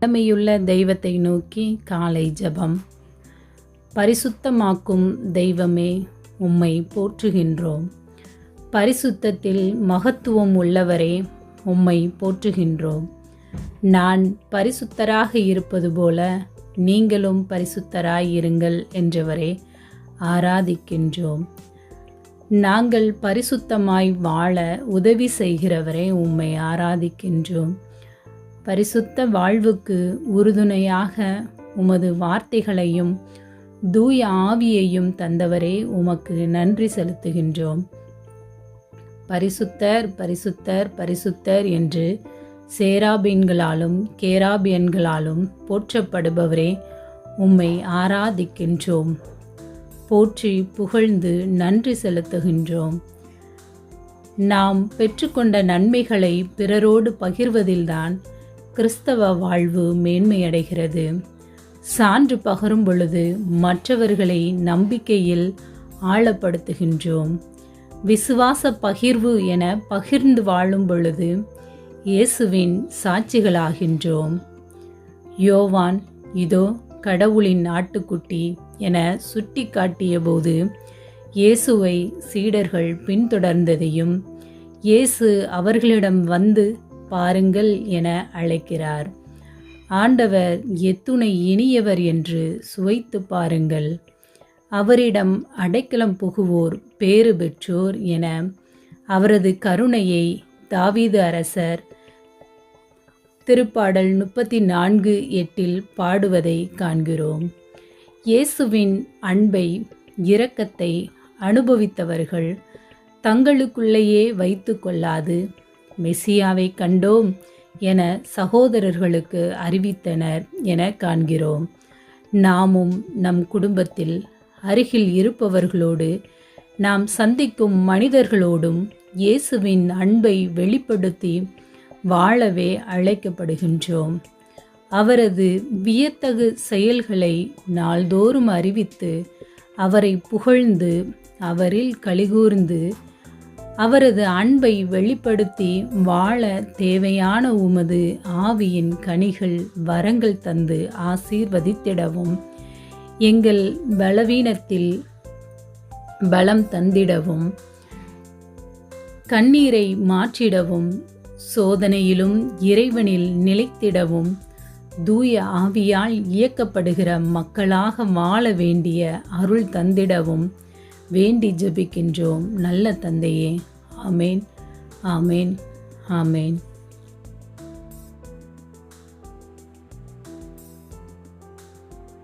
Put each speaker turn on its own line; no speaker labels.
வல்லமையுள்ள தெய்வத்தை நோக்கி காலை ஜெபம். பரிசுத்தமாக்கும் தெய்வமே உம்மை போற்றுகின்றோம். பரிசுத்தத்தில் மகத்துவம் உள்ளவரே உம்மை போற்றுகின்றோம். நான் பரிசுத்தராக இருப்பது போல நீங்களும் பரிசுத்தராய் இருங்கள் என்றவரே ஆராதிக்கின்றோம். நாங்கள் பரிசுத்தமாய் வாழ உதவி செய்கிறவரே உம்மை ஆராதிக்கின்றோம். பரிசுத்த வாழ்வுக்கு உறுதுணையாக உமது வார்த்தைகளையும் தூய ஆவியையும் தந்தவரே உமக்கு நன்றி செலுத்துகின்றோம். பரிசுத்தர் பரிசுத்தர் பரிசுத்தர் என்று சேராபீன்களாலும் கேராபியன்களாலும் போற்றப்படுபவரே உம்மை ஆராதிக்கின்றோம். போற்றி புகழ்ந்து நன்றி செலுத்துகின்றோம். நாம் பெற்றுக்கொண்ட நன்மைகளை பிறரோடு பகிர்வதில்தான் கிறிஸ்தவ வாழ்வு மேன்மையடைகிறது. சான்று பகரும் பொழுது மற்றவர்களை நம்பிக்கையில் ஆழப்படுத்துகின்றோம். விசுவாச பகிர்வு என பகிர்ந்து வாழும் பொழுது இயேசுவின் சாட்சிகளாகின்றோம். யோவான் இதோ கடவுளின் நாட்டுக்குட்டி என சுட்டி காட்டியபோது இயேசுவை சீடர்கள் பின்தொடர்ந்ததையும் இயேசு அவர்களிடம் வந்து பாருங்கள் என அழைக்கிறார். ஆண்டவர் எத்துணை இனியவர் என்று சுவைத்து பாருங்கள். அவரிடம் அடைக்கலம் புகுவோர் பேறு பெற்றோர் என அவரது கருணையை தாவீது அரசர் திருப்பாடல் முப்பத்தி நான்கு எட்டில் பாடுவதை காண்கிறோம். இயேசுவின் அன்பை இரக்கத்தை அனுபவித்தவர்கள் தங்களுக்குள்ளேயே வைத்து கொள்ளாது. மெசியாவை கண்டோம் என சகோதரர்களுக்கு அறிவித்தனர் என காண்கிறோம். நாமும் நம் குடும்பத்தில் அருகில் இருப்பவர்களோடு நாம் சந்திக்கும் மனிதர்களோடும் இயேசுவின் அன்பை வெளிப்படுத்தி வாழவே அழைக்கப்படுகின்றோம். அவரது வியத்தகு செயல்களை நாள்தோறும் அறிவித்து அவரை புகழ்ந்து அவரில் கலிகூர்ந்து அவரது அன்பை வெளிப்படுத்தி வாழ தேவையான உமது ஆவியின் கனிகள் வரங்கள் தந்து ஆசீர்வதித்திடவும். எங்கள் பலவீனத்தில் பலம் தந்திடவும். கண்ணீரை மாற்றிடவும். சோதனையிலும் இறைவனில் நிலைத்திடவும். தூய ஆவியால் இயக்கப்படுகிற மக்களாக வாழ வேண்டிய அருள் தந்திடவும். வேண்டி ஜபிக்கின்றோம். நல்ல தந்தையே. ஆமேன். ஆமேன். ஆமேன்.